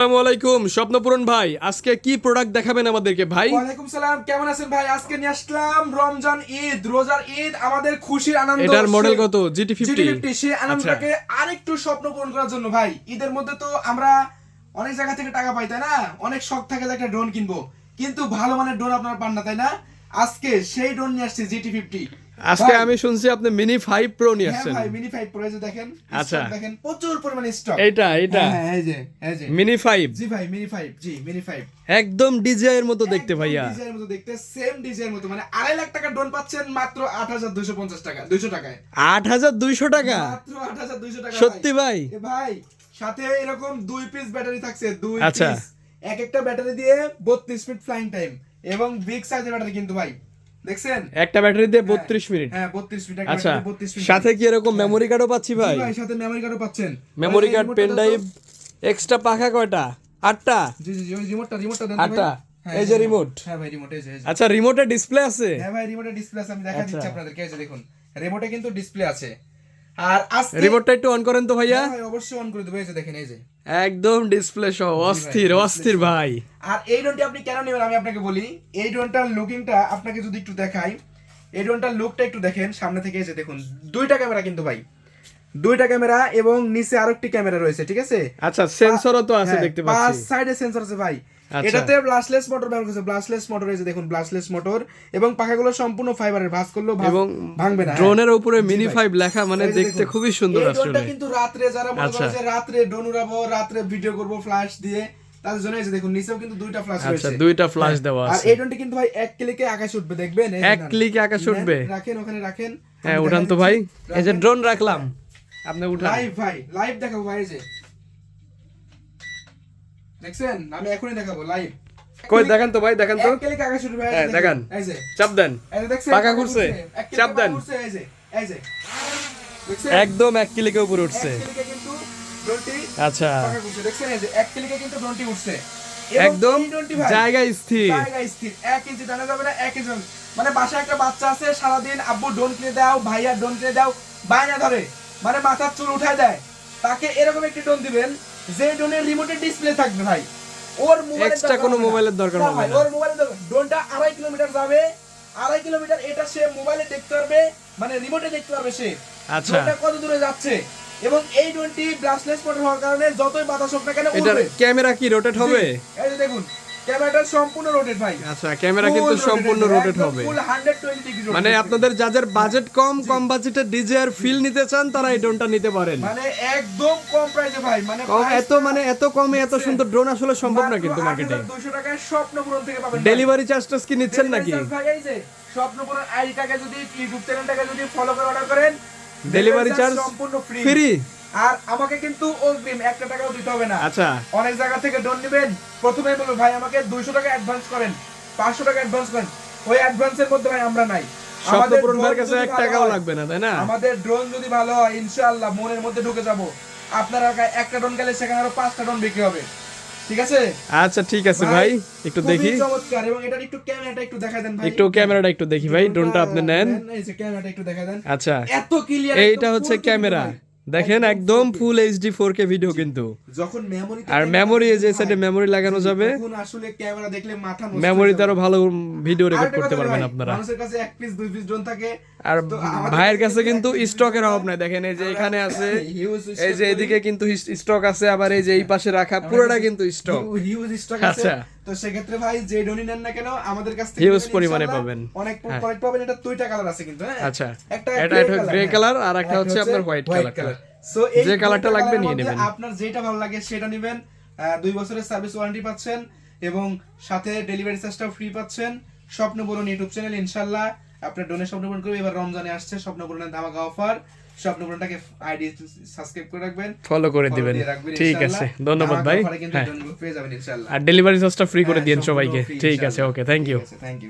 আসসালামু আলাইকুম স্বপ্নপূরণ ভাই আজকে কি প্রোডাক্ট দেখাবেন আমাদেরকে ভাই? ওয়ালাইকুম সালাম কেমন আছেন ভাই? আজকে নিয়ে আসলাম রমজান ঈদ রোজার ঈদ আমাদের খুশির আনন্দ এটার মডেল কত? জিটি ফিফটি GT50 সেই আনন্দটাকে আরেকটু স্বপ্ন পূরণ করার জন্য ভাই। ঈদের মধ্যে তো আমরা অনেক জায়গা থেকে টাকা পাই তাই না? অনেক শখ থাকে যে একটা ড্রোন কিনবো। কিন্তু ভালো মানের ড্রোন আপনারা পান না তাই না? আজকে সেই ড্রোন নিয়ে আসছি জিটি ফিফটি আজকে আমি শুনছি আপনি মিনি ফাইভ প্রো নিয়ে হ্যাঁ আসছেন। ভাই মিনি ফাইভ প্রো এই যে দেখেন আচ্ছা। দেখেন প্রচুর পরিমাণে স্টক এই যে এই যে। মিনি ফাইভ জি ভাই mini five G mini five একদম ডিজাই এর মতো দেখতে ভাইয়া। ডিজাইনের মতো দেখতে সেম ডিজাইনের মতো। মানে আড়াই লাখ টাকা ড্রোন পাচ্ছেন মাত্র আট হাজার দুইশো পঞ্চাশ টাকা দুইশো টাকায়। আট হাজার দুইশো টাকা? মাত্র আট হাজার দুইশো টাকা সত্যি ভাই। এ ভাই সাথে এরকম দুই পিস ব্যাটারি থাকছে দুই আচ্ছা। পিস এক একটা ব্যাটারি দিয়ে বত্রিশ মিনিট ফ্লাইং টাইম এবং বিগ সাইজের ব্যাটারি কিন্তু ভাই। দেখছেন? একটা ব্যাটারি দিয়ে বত্রিশ মিনিট। হ্যাঁ বত্রিশ মিনিট আচ্ছা মিনিট। সাথে কি এরকম মেমোরি কার্ডও পাচ্ছি ভাই? ভাই সাথে মেমোরি কার্ডও পাচ্ছেন। Memory card pen drive extra পাখা কয়টা? আটটা? জি জি ওই রিমোটটা রিমোটটা দেন আটটা? হ্যাঁ, এই যে হ্যাঁ, রিমোট? হ্যাঁ ভাই রিমোট এই যে আচ্ছা রিমোটে ডিসপ্লে আছে? হ্যাঁ ভাই রিমোটের ডিসপ্লে আছে আমি দেখা আচ্ছা। দিচ্ছি আপনাদেরকে এই যে দেখুন। রিমোটে কিন্তু ডিসপ্লে আছে। আর আজকে রিমোটটা একটু অন করেন তো ভাইয়া। হ্যাঁ ভাই অবশ্যই অন করে দেবো এই যে দেখেন এই যে। একদম ডিসপ্লে সহ অস্থির অস্থির ভাই। আর এই ড্রোনটি আপনি কেন নেবেন আমি আপনাকে বলি। এই ড্রোনটার লুকিংটা আপনাকে যদি একটু দেখাই এই ড্রোনটার লুকটা একটু দেখেন সামনে থেকে এসে দেখুন দুইটা ক্যামেরা কিন্তু ভাই। দুইটা ক্যামেরা এবং নিচে আরেকটি ক্যামেরা রয়েছে ঠিক আছে? আচ্ছা সেন্সরও তো আছে হ্যাঁ, দেখতে পাঁচ সাইডে সেন্সর আছে ভাই। এটাতে ব্লাস্টলেস মোটর ব্যবহার করছে। ব্লাস্টলেস মোটর এই যে দেখুন ব্লাস্টলেস মোটর এবং পাখাগুলো সম্পূর্ণ ফাইবারের ভাঁজ করলেও এবং ভাঙবে না। হ্যাঁ। ড্রোনের উপরে মিনি ফাইভ লেখা মানে দেখতে খুবই সুন্দর আসলে। কিন্তু রাত্রে যারা মনে আচ্ছা। করে যে রাত্রে ড্রোন উড়াবো রাত্রে ভিডিও করব ফ্ল্যাশ দিয়ে তাদের জন্য এই দেখুন নিচেও কিন্তু দুইটা ফ্ল্যাশ আচ্ছা রয়েছে। দুইটা ফ্ল্যাশ হ্যাঁ, দেওয়া আর এই ড্রোনটি কিন্তু ভাই এক ক্লিকে আকাশে উঠবে দেখবেন? এক। ক্লিকে আকাশে উঠবে। রাখেন ওখানে রাখেন। হ্যাঁ উঠান তো ভাই। এই যে ড্রোন রাখলাম। আপনি উঠান। লাইভ ভাই। লাইভ দেখাবো ভাই এই যে। দেখছেন? আমি এখনই দেখাবো লাইভ কই দেখান তো ভাই দেখান তো। আকাশে উঠবে এই হ্যাঁ, দেখুন, এই যে। চাপ দেন। এই যে দেখছেন পাখা ঘুরছে, চাপ দেন। এই যে এই যে। একদম এক ক্লিকে উপরে উঠছে। আচ্ছা। দেখছেন এই যে এক ক্লিকে কিন্তু ড্রোনটি উঠছে একদম ভাই জায়গায় স্থির। জায়গায় স্থির। এক ইঞ্চি টানা যাবে না এক ইঞ্চি মানে বাসায় একটা বাচ্চা আছে সারাদিন আব্বু ডোন কিনে দাও ভাইয়া ডোন কিনে দাও বায়না ধরে। মানে মাথার চুল উঠায় দেয়। তাকে এরকম একটি ডোন দিবেন যে ডোনের রিমোটের ডিসপ্লে থাকবে ভাই। ওর Extra কোনো মোবাইলের দরকার হবে না। ওর মোবাইলের দরকার ডোনটা আড়াই কিলোমিটার যাবে। আড়াই কিলোমিটার এটা সে মোবাইলে দেখতে পারবে। মানে রিমোটে দেখতে পারবে সে। আচ্ছা। ড্রোনটা কত দূরে যাচ্ছে? এবং এই ড্রোনটি ব্লাস্টলেস মোটর হওয়ার কারণে যতই বাতাস হোক না কেন ক্যামেরা কি রোটেট হবে? এই দেখুন। ক্যামেরাটা সম্পূর্ণ রোটেট ভাই। আচ্ছা ক্যামেরা কিন্তু সম্পূর্ণ রোটেট হবে। ফুল 120 ডিগ্রি রোটেট মানে আপনাদের যাদের বাজেট কম কম বাজেটের ডিজে ফিল নিতে চান তারা এই ড্রোনটা নিতে পারেন। মানে একদম কম প্রাইসে ভাই মানে এত মানে এত কমে এত সুন্দর ড্রোন আসলে সম্ভব না কিন্তু মার্কেটে 8200 টাকায় স্বপ্নপূরণ থেকে পাবেন ডেলিভারি চার্জটা কি নিচ্ছেন নাকি? ভাই এই যে স্বপ্নপূরণ আইডিটাকে যদি ইউটিউব চ্যানেলটাকে যদি ফলো করে অর্ডার করেন ডেলিভারি চার্জ সম্পূর্ণ ফ্রি ফ্রি আর আমাকে কিন্তু অগ্রিম একটা টাকাও দিতে হবে না। আচ্ছা। অনেক জায়গা থেকে ডোন নেবেন। প্রথমেই বলব ভাই আমাকে 200 টাকা অ্যাডভান্স করেন। 500 টাকা অ্যাডভান্স করেন। ওই অ্যাডভান্সের মধ্যে ভাই আমরা নাই। আমাদের কাছে এক টাকাও লাগবে না তাই না? আমাদের ড্রোন যদি ভালো হয় ইনশাআল্লাহ মনের মধ্যে ঢুকে যাব। আপনার একটা ড্রোন গেলে সেখানে আরও পাঁচটা ড্রোন বিক্রি হবে। ঠিক আছে? আচ্ছা ঠিক আছে ভাই একটু দেখি। চমৎকার এবং এটার একটু ক্যামেরাটা একটু দেখাই দেন ভাই। একটু ক্যামেরাটা একটু দেখি ভাই ড্রোনটা আপনি নেন। ক্যামেরাটা একটু দেখাই দেন। আচ্ছা এত ক্লিয়ার এইটা হচ্ছে ক্যামেরা। দেখেন একদম full HD four K video কিন্তু। যখন মেমোরি আর মেমোরি যে সাইডে মেমোরি লাগানো যাবে তখন আসলে ক্যামেরা দেখলে মাথা নষ্ট মেমোরিতে আরও ভালো ভিডিও রেকর্ড করতে পারবেন আপনারা। মানুষের কাছে এক পিস দুই পিস ড্রোন থাকে। আর ভাইয়ের কাছে কিন্তু স্টকের অভাব নাই। দেখেন এই যে এখানে আছে এই যে এদিকে কিন্তু স্টক আছে আবার এই যে এই পাশে রাখা পুরোটা কিন্তু স্টক হিউজ স্টক আছে। আচ্ছা। তো সেক্ষেত্রে ভাই যে ডোনি নেন না কেন আমাদের কাছ থেকে নেবেন পরিমাণে পাবেন। অনেক হ্যাঁ। প্রোডাক্ট পাবেন এটা দুইটা কালার আছে কিন্তু হ্যাঁ। আচ্ছা। একটা এটা গ্রে হ্যাঁ। কালার আর একটা হচ্ছে আপনার হোয়াইট কালার সো যে কালারটা লাগবে নিয়ে নেবেন। আপনার যেটা ভালো লাগে সেটা নেবেন। দুই বছরের সার্ভিস ওয়ারেন্টি পাচ্ছেন এবং সাথে ডেলিভারি চার্জটাও ফ্রি পাচ্ছেন। স্বপ্ন বলুন ইউটিউব চ্যানেল ইনশাল্লাহ আপনার ডোনে স্বপ্ন পূরণ করবে। এবার রমজানে আসছে স্বপ্ন পূরণের ধামাকা অফার স্বপ্ন পূরণটাকে আইডি সাবস্ক্রাইব করে রাখবেন। ফলো করে দিবেন। ঠিক আছে। ধন্যবাদ ভাই। হ্যাঁ। আর ডেলিভারি চার্জটা ফ্রি করে হ্যাঁ, দিন সবাইকে। ঠিক আছে okay thank you thank you